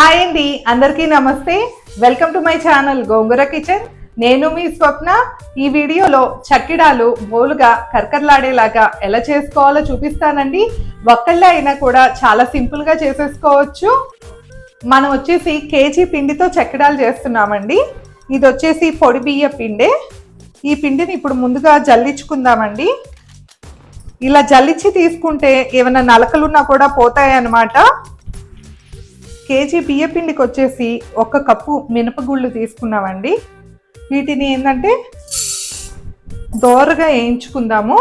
Hi అండి అందరికీ నమస్తే. Welcome to my channel Gongura kitchen. నేను మీ స్వప్న. ఈ వీడియోలో చక్కిడాలు బోలుగా కరకరలాడేలాగా ఎలా చేసుకోవాలో చూపిస్తానండి. ఒక్కళ్ళే అయినా కూడా చాలా సింపుల్గా చేసేసుకోవచ్చు. మనం వచ్చేసి కేజీ పిండితో చక్కిడాలు చేస్తున్నామండి. ఇది వచ్చేసి పొడి బియ్య పిండే. ఈ పిండిని ఇప్పుడు ముందుగా జల్లించుకుందామండి. ఇలా జల్లించి తీసుకుంటే ఏమైనా నలకలున్నా కూడా పోతాయి అన్నమాట కేజీ బియ్య పిండికి వచ్చేసి ఒక కప్పు మినపగుళ్ళు తీసుకున్నామండి. వీటిని ఏంటంటే దోరగా వేయించుకుందాము.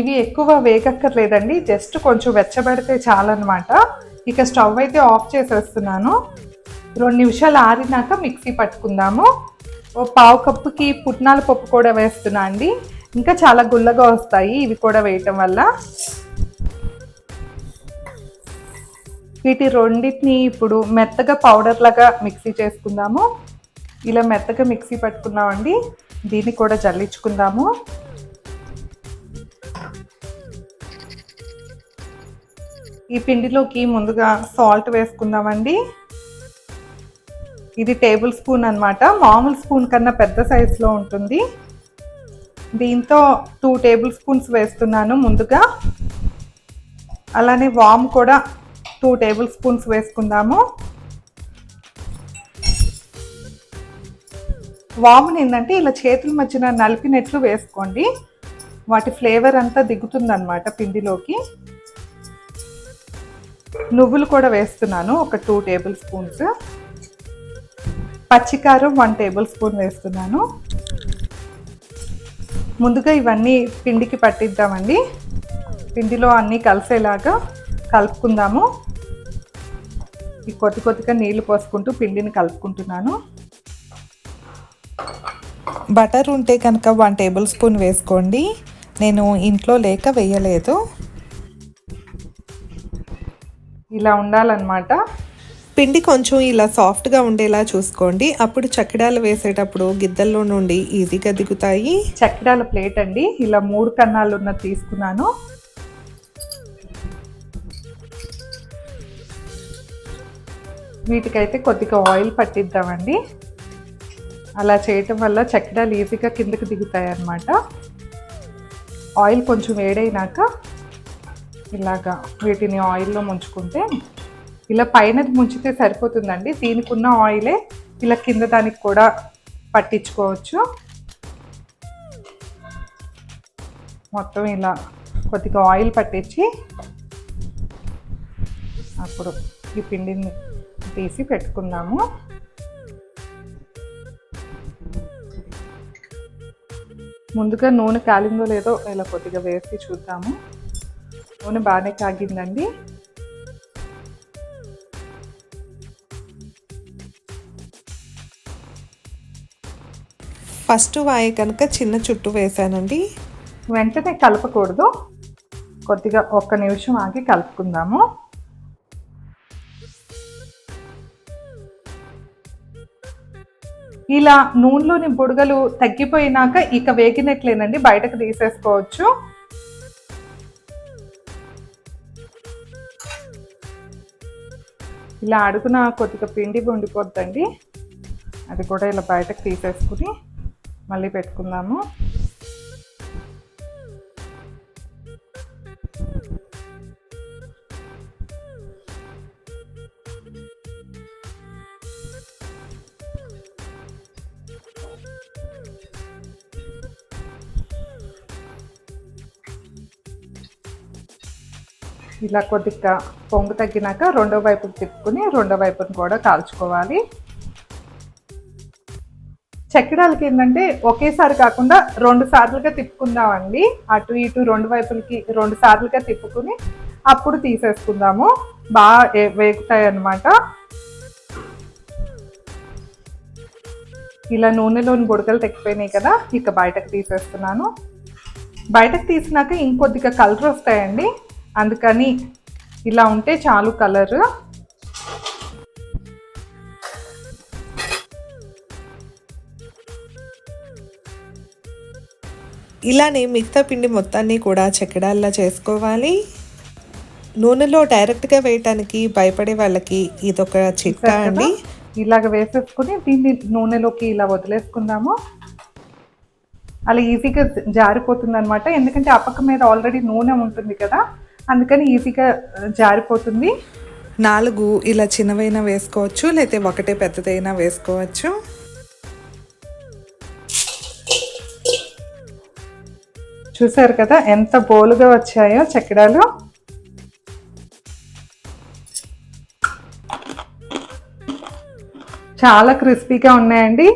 ఇవి ఎక్కువ వేగక్కర్లేదండి జస్ట్ కొంచెం వెచ్చబడితే చాలన్నమాట. ఇక స్టవ్ అయితే ఆఫ్ చేసేస్తున్నాను. రెండు నిమిషాలు ఆరినాక మిక్సీ పట్టుకుందాము. ఓ పావు కప్పుకి పుట్నాల పప్పు కూడా వేస్తున్నా అండి. ఇంకా చాలా గుల్లగా వస్తాయి ఇవి కూడా వేయటం వల్ల. వీటి రెండింటిని ఇప్పుడు మెత్తగా పౌడర్ లాగా మిక్సీ చేసుకుందాము. ఇలా మెత్తగా మిక్సీ పెట్టుకున్నామండి. దీన్ని కూడా జల్లించుకుందాము. ఈ పిండిలోకి ముందుగా సాల్ట్ వేసుకుందామండి. ఇది టేబుల్ స్పూన్ అన్నమాట. మామూలు స్పూన్ కన్నా పెద్ద సైజులో ఉంటుంది. దీంతో టూ టేబుల్ స్పూన్స్ వేస్తున్నాను ముందుగా. అలానే వామ్ కూడా టూ టేబుల్ స్పూన్స్ వేసుకుందాము. వాముని ఏంటంటే ఇలా చేతుల మధ్యన నలిపినట్లు వేసుకోండి. వాటి ఫ్లేవర్ అంతా దిగుతుందన్నమాట పిండిలోకి. నువ్వులు కూడా వేస్తున్నాను ఒక టూ టేబుల్ స్పూన్స్. పచ్చికారం వన్ టేబుల్ స్పూన్ వేస్తున్నాను. ముందుగా ఇవన్నీ పిండికి పట్టిద్దామండి. పిండిలో అన్నీ కలిసేలాగా కలుపుకుందాము. ఈ కొద్ది కొద్దిగా నీళ్ళు పోసుకుంటూ పిండిని కలుపుకుంటున్నాను. బటర్ ఉంటే కనుక వన్ టేబుల్ స్పూన్ వేసుకోండి. నేను ఇంట్లో లేక వేయలేదు. ఇలా ఉండాలన్నమాట. పిండి కొంచెం ఇలా సాఫ్ట్గా ఉండేలా చూసుకోండి. అప్పుడు చక్కిడాలు వేసేటప్పుడు గిద్దల్లో నుండి ఈజీగా దిగుతాయి. చక్రాల ప్లేట్ అండి. ఇలా మూడు కన్నాలు ఉన్నది తీసుకున్నాను. వీటికైతే కొద్దిగా ఆయిల్ పట్టిద్దామండి. అలా చేయటం వల్ల చక్రాలు ఈజీగా కిందకి దిగుతాయి అన్నమాట ఆయిల్ కొంచెం వేడైనాక ఇలాగా వీటిని ఆయిల్లో ముంచుకుంటే ఇలా పైన ముంచితే సరిపోతుందండి. దీనికి ఉన్న ఆయిలే ఇలా కింద దానికి కూడా పట్టించుకోవచ్చు. మొత్తం ఇలా కొద్దిగా ఆయిల్ పట్టించి అప్పుడు ఈ పిండిని తీసి పెట్టుకుందాము. ముందుగా నూనె కాలిందో లేదో ఇలా కొద్దిగా వేసి చూద్దాము. నూనె బాగానే కాగిందండి. ఫస్ట్ వాయి కనుక చిన్న చుట్టు వేసానండి. వెంటనే కలపకూడదు. కొద్దిగా ఒక్క నిమిషం ఆగి కలుపుకుందాము. ఇలా నూనెలోని బుడగలు తగ్గిపోయినాక ఇక వేగినట్లేనండి బయటకు తీసేసుకోవచ్చు. ఇలా అడుగున కొద్దిగా పిండి ఉండిపోద్దండి అది కూడా ఇలా బయటకు తీసేసుకుని మళ్ళీ పెట్టుకుందాము. ఇలా కొద్దిగా పొంగు తగ్గినాక రెండో వైపుకి తిప్పుకుని రెండో వైపుని కూడా కాల్చుకోవాలి. చక్రాలకి ఏంటంటే ఒకేసారి కాకుండా రెండు సార్లుగా తిప్పుకుందామండి. అటు ఇటు రెండు వైపులకి రెండు సార్లుగా తిప్పుకుని అప్పుడు తీసేసుకుందాము. బాగా ఏ- వేగుతాయి అన్నమాట ఇలా నూనెలోని బుడకలు తెక్కిపోయినాయి కదా ఇక బయటకు తీసేస్తున్నాను. బయటకు తీసినాక ఇంకొద్దిగా కలర్ వస్తాయండి. అందుకని ఇలా ఉంటే చాలు కలర్. ఇలానే మిగతా పిండి మొత్తాన్ని కూడా చెక్కడాల్లా చేసుకోవాలి. నూనెలో డైరెక్ట్గా వేయటానికి భయపడే వాళ్ళకి ఇదొక చిట్కా? అండి. ఇలాగ వేసేసుకుని దీన్ని నూనెలోకి ఇలా వదిలేసుకుందాము. అలా ఈజీగా జారిపోతుంది అనమాట ఎందుకంటే ఆ పక్క మీద ఆల్రెడీ నూనె ఉంటుంది కదా. అందుకని ఈజీగా జారిపోతుంది. నాలుగు ఇలా చిన్నవైనా వేసుకోవచ్చు లేకపోతే ఒకటే పెద్దదైనా వేసుకోవచ్చు. చూసారు కదా ఎంత బోలుగా వచ్చాయో చక్కెడాలు చాలా క్రిస్పీగా ఉన్నాయండి.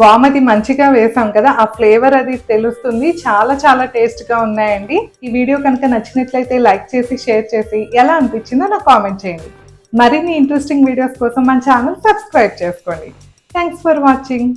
వామది మంచిగా వేసాం కదా ఆ ఫ్లేవర్ అది తెలుస్తుంది. చాలా చాలా టేస్ట్గా ఉన్నాయండి. ఈ వీడియో కనుక నచ్చినట్లయితే లైక్ చేసి షేర్ చేసి ఎలా అనిపించిందో నాకు కామెంట్ చేయండి. మరిన్ని ఇంట్రెస్టింగ్ వీడియోస్ కోసం మన ఛానల్ సబ్స్క్రైబ్ చేసుకోండి. Thanks for watching.